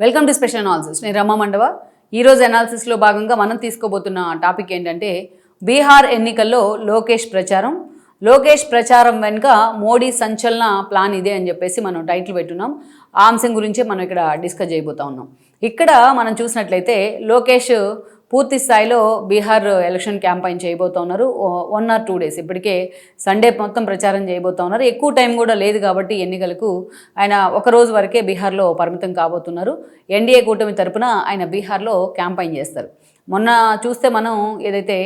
Welcome to special analysis నేను రమా మండవ. ఈరోజు అనాలిసిస్లో భాగంగా మనం తీసుకోబోతున్న టాపిక్ ఏంటంటే బీహార్ ఎన్నికల్లో లోకేష్ ప్రచారం. లోకేష్ ప్రచారం వెనుక మోడీ సంచలన ప్లాన్ ఇదే అని చెప్పేసి మనం టైటిల్ పెట్టున్నాం. ఆ అంశం గురించే మనం ఇక్కడ డిస్కస్ చేయబోతా ఉన్నాం. ఇక్కడ మనం చూసినట్లయితే లోకేష్ పూర్తి స్థాయిలో బీహార్ ఎలక్షన్ క్యాంపైన్ చేయబోతా ఉన్నారు వన్ ఆర్ టూ డేస్ ఇప్పటికే సండే మొత్తం ప్రచారం చేయబోతా ఉన్నారు ఎక్కువ టైం కూడా లేదు కాబట్టి ఎన్నికలకు ఆయన ఒక రోజు వరకే బీహార్లో పరిమితం కాబోతున్నారు. ఎన్డీఏ కూటమి తరపున ఆయన బీహార్లో క్యాంపైన్ చేస్తారు. మొన్న చూస్తే మనం ఏదైతే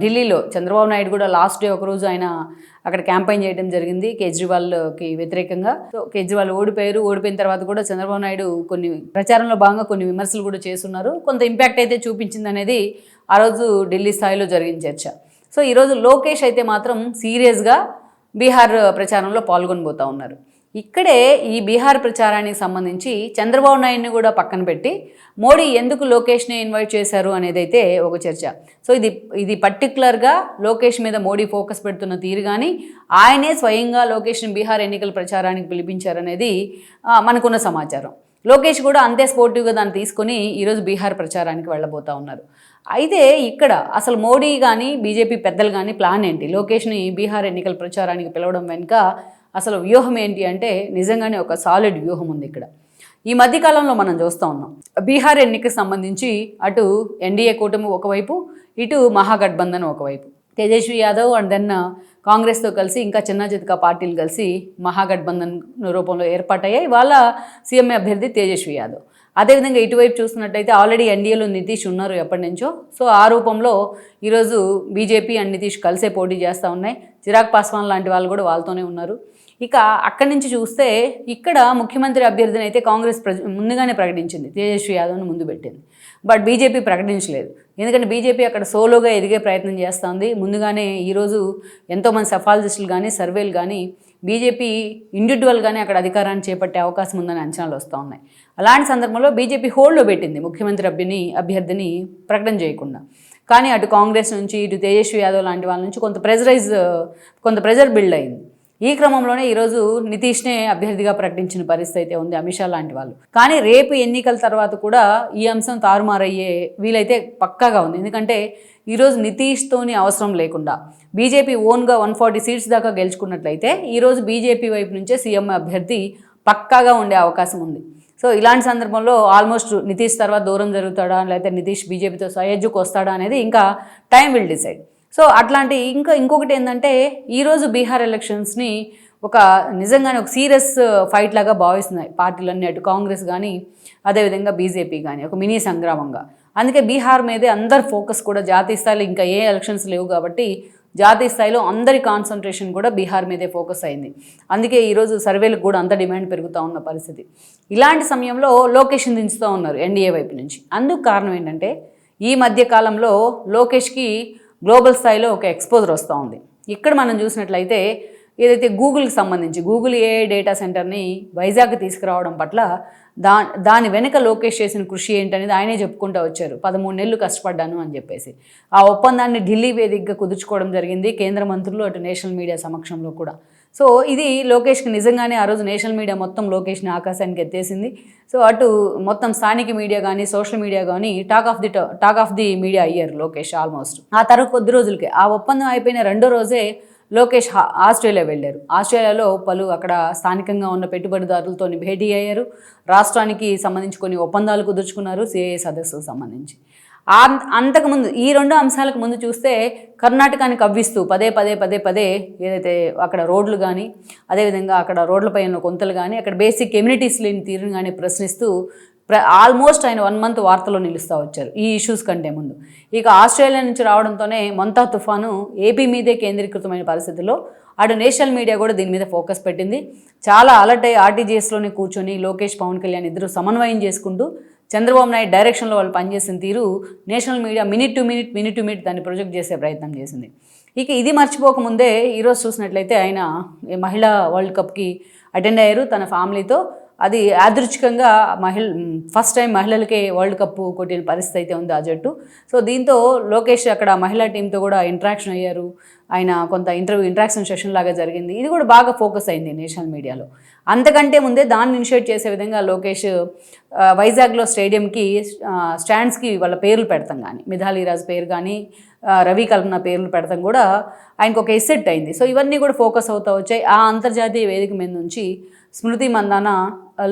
ఢిల్లీలో చంద్రబాబు నాయుడు కూడా లాస్ట్ డే ఒకరోజు ఆయన అక్కడ క్యాంపెయిన్ చేయడం జరిగింది కేజ్రీవాల్కి వ్యతిరేకంగా. సో కేజ్రీవాల్ ఓడిపోయారు. ఓడిపోయిన తర్వాత కూడా చంద్రబాబు నాయుడు కొన్ని ప్రచారంలో భాగంగా కొన్ని విమర్శలు కూడా చేస్తున్నారు. కొంత ఇంపాక్ట్ అయితే చూపించింది అనేది ఆ రోజు ఢిల్లీ స్థాయిలో జరిగిన చర్చ. సో ఈరోజు లోకేష్ అయితే మాత్రం సీరియస్గా బీహార్ ప్రచారంలో పాల్గొనబోతా ఉన్నారు. ఇక్కడే ఈ బీహార్ ప్రచారానికి సంబంధించి చంద్రబాబు నాయుడిని కూడా పక్కన పెట్టి మోడీ ఎందుకు లోకేష్ని ఇన్వైట్ చేశారు అనేది అయితే ఒక చర్చ. సో ఇది ఇది పర్టికులర్గా లోకేష్ మీద మోడీ ఫోకస్ పెడుతున్న తీరు కానీ ఆయనే స్వయంగా లోకేష్ని బీహార్ ఎన్నికల ప్రచారానికి పిలిపించారనేది మనకున్న సమాచారం. లోకేష్ కూడా అంతే స్పోర్టివ్గా దాన్ని తీసుకొని ఈరోజు బీహార్ ప్రచారానికి వెళ్ళబోతా ఉన్నారు. అయితే ఇక్కడ అసలు మోడీ కానీ బీజేపీ పెద్దలు కానీ ప్లాన్ ఏంటి? లోకేష్ని బీహార్ ఎన్నికల ప్రచారానికి పిలవడం వెనుక అసలు వ్యూహం ఏంటి అంటే నిజంగానే ఒక సాలిడ్ వ్యూహం ఉంది ఇక్కడ. ఈ మధ్యకాలంలో మనం చూస్తూ ఉన్నాం. బీహార్ ఎన్నికకు సంబంధించి అటు ఎన్డీఏ కూటమి ఒకవైపు ఇటు మహాగఠబంధన్ ఒకవైపు. తేజస్వి యాదవ్ అండ్ దెన్ కాంగ్రెస్తో కలిసి ఇంకా చిన్న చితక పార్టీలు కలిసి మహాగఠబంధన్ రూపంలో ఏర్పాటయ్యాయి. వాళ్ళ సీఎం అభ్యర్థి తేజస్వి యాదవ్. అదేవిధంగా ఇటువైపు చూసినట్టయితే ఆల్రెడీ ఎన్డీఏలో నితీష్ ఉన్నారు ఎప్పటి నుంచో. సో ఆ రూపంలో ఈరోజు బీజేపీ అండ్ నితీష్ కలిసే పోటీ చేస్తూ ఉన్నాయి. చిరాగ్ పాస్వాన్ లాంటి వాళ్ళు కూడా వాళ్ళతోనే ఉన్నారు. ఇక అక్కడి నుంచి చూస్తే ఇక్కడ ముఖ్యమంత్రి అభ్యర్థిని అయితే కాంగ్రెస్ ప్ర ముందుగానే ప్రకటించింది. తేజస్వి యాదవ్ను ముందు పెట్టింది. బట్ బీజేపీ ప్రకటించలేదు. ఎందుకంటే బీజేపీ అక్కడ సోలోగా ఎదిగే ప్రయత్నం చేస్తుంది ముందుగానే ఈరోజు ఎంతోమంది సఫాలజిస్టులు కానీ సర్వేలు కానీ బీజేపీ ఇండివిజువల్గానే అక్కడ అధికారాన్ని చేపట్టే అవకాశం ఉందని అంచనాలు వస్తూ ఉన్నాయి. అలాంటి సందర్భంలో బీజేపీ హోల్డ్లో పెట్టింది ముఖ్యమంత్రి అభ్యర్థిని అభ్యర్థిని ప్రకటన చేయకుండా. కానీ అటు కాంగ్రెస్ నుంచి ఇటు తేజస్వి యాదవ్ లాంటి వాళ్ళ నుంచి కొంత ప్రెజరైజ్ కొంత ప్రెజర్ బిల్డ్ అయింది. ఈ క్రమంలోనే ఈరోజు నితీష్నే అభ్యర్థిగా ప్రకటించిన పరిస్థితి అయితే ఉంది అమిత్ షా లాంటి వాళ్ళు. కానీ రేపు ఎన్నికల తర్వాత కూడా ఈ అంశం తారుమారయ్యే వీలైతే పక్కాగా ఉంది. ఎందుకంటే ఈరోజు నితీష్తోని అవసరం లేకుండా బీజేపీ ఓన్గా వన్ ఫార్టీ సీట్స్ దాకా గెలుచుకున్నట్లయితే ఈరోజు బీజేపీ వైపు నుంచే సీఎం అభ్యర్థి పక్కాగా ఉండే అవకాశం ఉంది. సో ఇలాంటి సందర్భంలో ఆల్మోస్ట్ నితీష్ తర్వాత దూరం జరుగుతాడా లేకపోతే నితీష్ బీజేపీతో సయోధ్యకు వస్తాడా అనేది ఇంకా టైం విల్ డిసైడ్. సో అట్లాంటి ఇంకా ఇంకొకటి ఏంటంటే ఈరోజు బీహార్ ఎలక్షన్స్ని ఒక నిజంగానే ఒక సీరియస్ ఫైట్ లాగా భావిస్తున్నాయి పార్టీలన్నీ అటు కాంగ్రెస్ కానీ అదేవిధంగా బీజేపీ కానీ ఒక మినీ సంగ్రామంగా. అందుకే బీహార్ మీదే అందరు ఫోకస్ కూడా జాతీయ స్థాయిలో ఇంకా ఏ ఎలక్షన్స్ లేవు కాబట్టి జాతీయ స్థాయిలో అందరి కాన్సన్ట్రేషన్ కూడా బీహార్ మీదే ఫోకస్ అయింది. అందుకే ఈరోజు సర్వేలకు కూడా అంత డిమాండ్ పెరుగుతూ ఉన్న పరిస్థితి. ఇలాంటి సమయంలో లోకేష్ని దించుతూ ఉన్నారు ఎన్డీఏ వైపు నుంచి. అందుకు కారణం ఏంటంటే ఈ మధ్య కాలంలో లోకేష్కి గ్లోబల్ స్థాయిలో ఒక ఎక్స్పోజర్ వస్తూ ఉంది. ఇక్కడ మనం చూసినట్లయితే ఏదైతే గూగుల్కి సంబంధించి గూగుల్ ఏ డేటా సెంటర్ని వైజాగ్ తీసుకురావడం పట్ల దా దాని వెనుక లోకేష్ చేసిన కృషి ఏంటనేది ఆయనే చెప్పుకుంటూ వచ్చారు. పదమూడు నెలలు కష్టపడ్డాను అని చెప్పేసి. ఆ ఒప్పందాన్ని ఢిల్లీ వేదికగా కుదుర్చుకోవడం జరిగింది కేంద్ర మంత్రులు అటు నేషనల్ మీడియా సమక్షంలో కూడా. సో ఇది లోకేష్కి నిజంగానే ఆ రోజు నేషనల్ మీడియా మొత్తం లోకేష్ని ఆకాశానికి ఎత్తేసింది. సో అటు మొత్తం స్థానిక మీడియా కానీ సోషల్ మీడియా కానీ talk of the talk of the media అయ్యారు లోకేష్ ఆల్మోస్ట్. ఆ తర్వాత కొద్ది రోజులకే ఆ ఒప్పందం అయిపోయిన రెండో రోజే లోకేష్ ఆస్ట్రేలియా వెళ్ళారు. ఆస్ట్రేలియాలో పలు అక్కడ స్థానికంగా ఉన్న పెట్టుబడిదారులతో భేటీ అయ్యారు. రాష్ట్రానికి సంబంధించి కొన్ని ఒప్పందాలు కుదుర్చుకున్నారు సిఐఏ సదస్సుకు సంబంధించి. అంతకుముందు ఈ రెండు అంశాలకు ముందు చూస్తే కర్ణాటకాన్ని కవ్విస్తూ పదే పదే పదే పదే ఏదైతే అక్కడ రోడ్లు కానీ అదేవిధంగా అక్కడ రోడ్లపై ఉన్న కొంతలు కానీ అక్కడ బేసిక్ ఎమ్యూనిటీస్ లేని తీరును కానీ ప్రశ్నిస్తూ ప్ర ఆల్మోస్ట్ ఆయన వన్ మంత్ వార్తలో నిలుస్తూ వచ్చారు ఈ ఇష్యూస్ కంటే ముందు. ఇక ఆస్ట్రేలియా నుంచి రావడంతోనే మొంతా తుఫాను ఏపీ మీదే కేంద్రీకృతమైన పరిస్థితుల్లో. అటు నేషనల్ మీడియా కూడా దీని మీద ఫోకస్ పెట్టింది. చాలా అలర్ట్ అయ్యి ఆర్టీజీఎస్లోనే కూర్చొని లోకేష్ పవన్ కళ్యాణ్ ఇద్దరు సమన్వయం చేసుకుంటూ చంద్రబాబు నాయుడు డైరెక్షన్లో వాళ్ళు పనిచేసిన తీరు national media minute to minute minute to minute దాన్ని ప్రొజెక్ట్ చేసే ప్రయత్నం చేసింది. ఇక ఇది మర్చిపోకముందే ఈరోజు చూసినట్లయితే ఆయన మహిళా వరల్డ్ కప్కి అటెండ్ అయ్యారు. తన ఫ్యామిలీతో అది యాదృచ్ఛికంగా మహిళ ఫస్ట్ టైం మహిళలకే వరల్డ్ కప్ కొట్టిన పరిస్థితి అయితే ఉంది ఆ జట్టు. సో దీంతో లోకేష్ అక్కడ మహిళా టీంతో కూడా ఇంటరాక్షన్ అయ్యారు. ఆయన కొంత ఇంటర్వ్యూ ఇంటరాక్షన్ సెషన్ లాగా జరిగింది. ఇది కూడా బాగా ఫోకస్ అయింది నేషనల్ మీడియాలో. అంతకంటే ముందే దాన్ని ఇనిషియేట్ చేసే విధంగా లోకేష్ వైజాగ్లో స్టేడియంకి స్టాండ్స్కి వాళ్ళ పేర్లు పెడతాం కానీ మిథాలీరాజ్ పేరు కానీ రవి కల్పన పేర్లు పెడతాం కూడా ఆయనకు ఒక ఎసెట్ అయింది. సో ఇవన్నీ కూడా ఫోకస్ అవుతూ వచ్చాయి. ఆ అంతర్జాతీయ వేదిక మీద నుంచి స్మృతి మందాన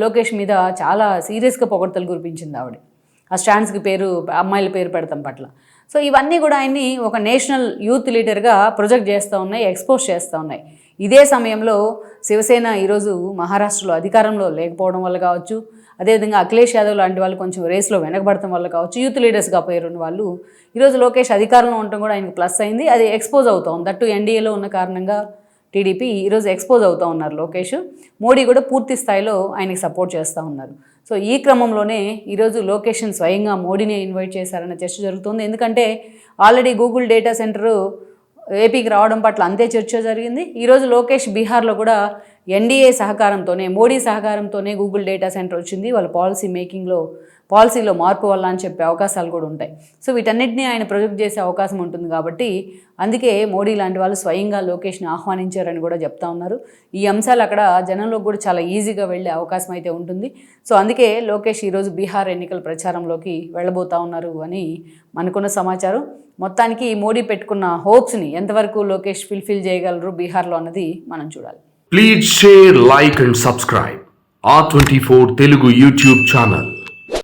లోకేష్ మీద చాలా సీరియస్గా పొగడ్తలు కురిపించింది ఆవిడ. ఆ స్టాండ్స్కి పేరు అమ్మాయిల పేరు పెడతాం పట్ల. సో ఇవన్నీ కూడా ఆయన్ని ఒక నేషనల్ యూత్ లీడర్గా ప్రొజెక్ట్ చేస్తూ ఉన్నాయి ఎక్స్పోజ్ చేస్తూ ఉన్నాయి. ఇదే సమయంలో శివసేన ఈరోజు మహారాష్ట్రలో అధికారంలో లేకపోవడం వల్ల కావచ్చు అదేవిధంగా అఖిలేష్ యాదవ్ లాంటి వాళ్ళు కొంచెం రేస్లో వెనకబడటం వల్ల కావచ్చు యూత్ లీడర్స్గా పేరున్న వాళ్ళు ఈరోజు లోకేష్ అధికారంలో ఉండటం కూడా ఆయనకు ప్లస్ అయింది. అది ఎక్స్పోజ్ అవుతా ఉంది. దట్టు ఎన్డీఏలో ఉన్న కారణంగా టీడీపీ ఈరోజు ఎక్స్పోజ్ అవుతూ ఉన్నారు లోకేష్. మోడీ కూడా పూర్తి స్థాయిలో ఆయనకి సపోర్ట్ చేస్తూ ఉన్నారు. సో ఈ క్రమంలోనే ఈరోజు లోకేషన్ స్వయంగా మోడీని ఇన్వైట్ చేశారన్న చర్చ జరుగుతుంది. ఎందుకంటే ఆల్రెడీ గూగుల్ డేటా సెంటరు ఏపీకి రావడం పట్ల అంతే చర్చ జరిగింది. ఈరోజు లోకేష్ బీహార్లో కూడా ఎన్డీఏ సహకారంతోనే మోడీ సహకారంతోనే గూగుల్ డేటా సెంటర్ వచ్చింది. వాళ్ళ పాలసీ మేకింగ్లో పాలసీలో మార్పు వల్ల అని చెప్పే అవకాశాలు కూడా ఉంటాయి. సో వీటన్నిటిని ఆయన ప్రొజెక్ట్ చేసే అవకాశం ఉంటుంది కాబట్టి అందుకే మోడీ లాంటి వాళ్ళు స్వయంగా లోకేష్ని ఆహ్వానించారని కూడా చెప్తా ఉన్నారు. ఈ అంశాలు అక్కడ జనంలోకి కూడా చాలా ఈజీగా వెళ్ళే అవకాశం అయితే ఉంటుంది. సో అందుకే లోకేష్ ఈరోజు బీహార్ ఎన్నికల ప్రచారంలోకి వెళ్ళబోతా ఉన్నారు అని మనకున్న సమాచారం. మొత్తానికి మోడీ పెట్టుకున్న హోప్స్ని ఎంతవరకు లోకేష్ ఫిల్ఫిల్ చేయగలరు బీహార్లో అన్నది మనం చూడాలి. Please share like and subscribe ఆ twenty four Telugu YouTube channel